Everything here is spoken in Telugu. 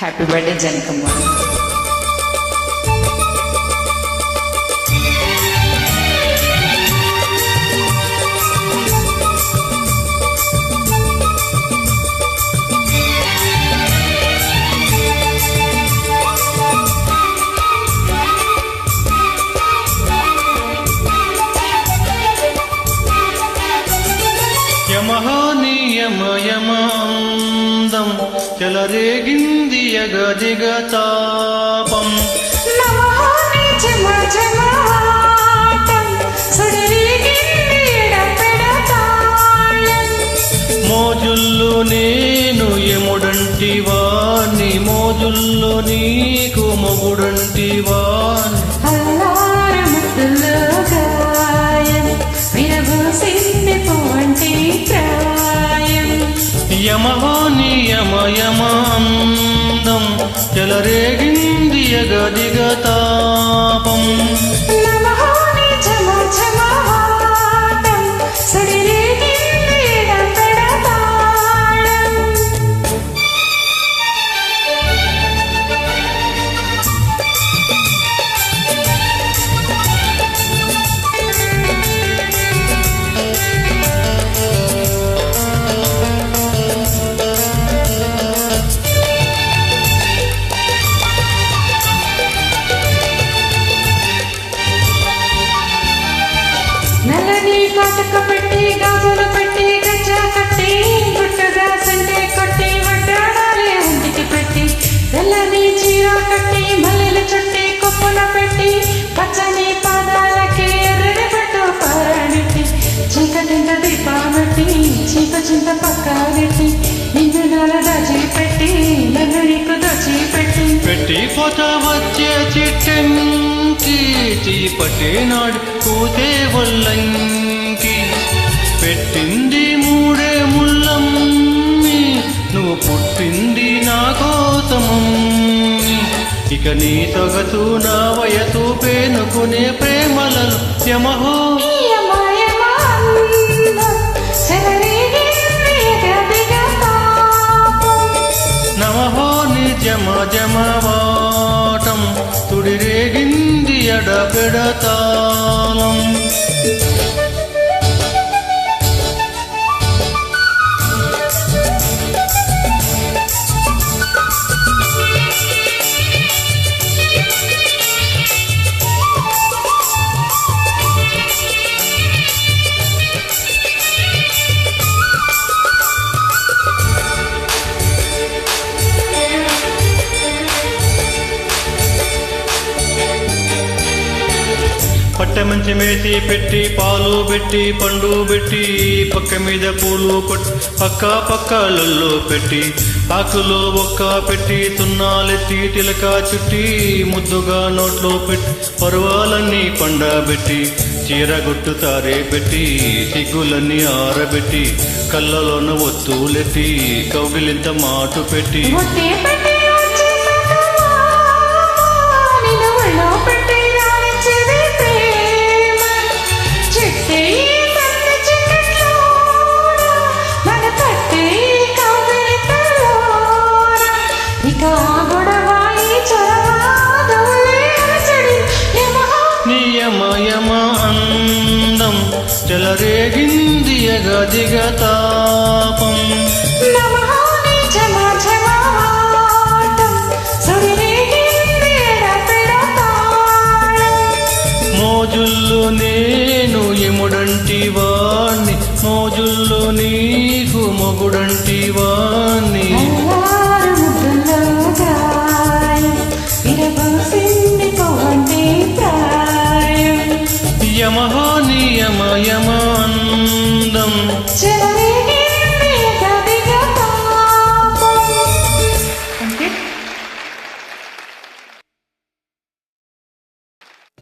Happy birthday Jain Kamal yum yum చెలరేగింది యగదిగ తాపం నమహాని చెలరేగింది యగదిగ కాటుక పెట్టి గాజులు పెట్టి గజ్జ కట్టి గుట్టుగా సంటే కొట్టి వడ్డాడాలి ఒంటికి పెట్టి తెల్లని చీర కట్టి మల్లెలు చుట్టి కొప్పున పెట్టి పచ్చని పాదాలకి ఎర్రని పట్టు పారాణిట్టి చీకటింత దీపామెట్టి చీక చింత పక్కాగట్టి నిన్ను నాల దాచి పెట్టి నన్ను నీకు దోచి పెట్టి. పెట్టి పోత వచ్చే చిట్టంకి చీపటే నాడు కూతే వల్లంకి ఇక నీ సొగసు నా వయసు పేనుకునే ప్రేమలను యమహో నమహో నిజమ జమవాటం తుడిరేగింది ఎడపెడతా. పట్టమంచి మేసి పెట్టి పాలు పెట్టి పండు పెట్టి పక్క మీద పూలు కొట్టి పక్క పక్కలలో పెట్టి ఆకులో ఒక్క పెట్టి తున్నాలెత్తి తిలక చుట్టి ముద్దుగా నోట్లో పెట్టి పర్వాలన్నీ పండబెట్టి చీరగొట్టు తారే పెట్టి సిగ్గులన్నీ ఆరబెట్టి కళ్ళలోన ఒత్తులెత్తి కౌగిలింత మాటు పెట్టి భావం చెలరేగింది ఎగదిగతాపం మోజుల్లో నేను ఇముడంటి వాణ్ణి మోజుల్లో నీకు మొగుడంటి వాణ్ణి. Bayamı